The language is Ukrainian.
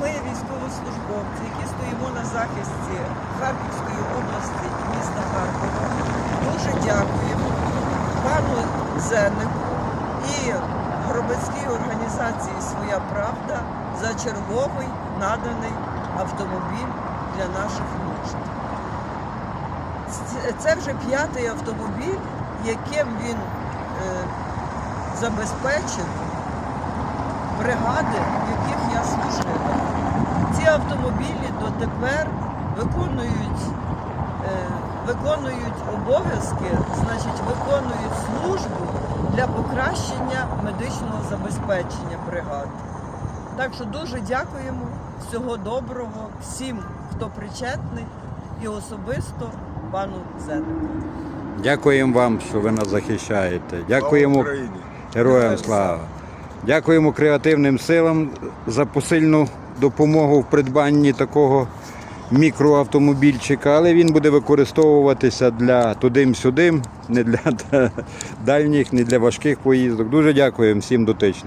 ми, військовослужбовці, які стоїмо на захисті Харківської області і міста Харкова, дуже дякуємо пану Зеннику і громадській організації Своя Правда за черговий наданий автомобіль для наших нужд. Це- вже п'ятий автомобіль, яким він е, забезпечив бригади, автомобілі дотепер виконують, е, виконують обов'язки, значить, виконують службу для покращення медичного забезпечення бригад. Так що дуже дякуємо, всього доброго всім, хто причетний, і особисто пану Зенику. Дякуємо вам, що ви нас захищаєте. Дякуємо героям слава. Дякуємо креативним силам за посильну допомогу в придбанні такого мікроавтомобільчика, але він буде використовуватися для тудим-сюдим, не для дальніх, не для важких поїздок. Дуже дякуємо всім дотичним.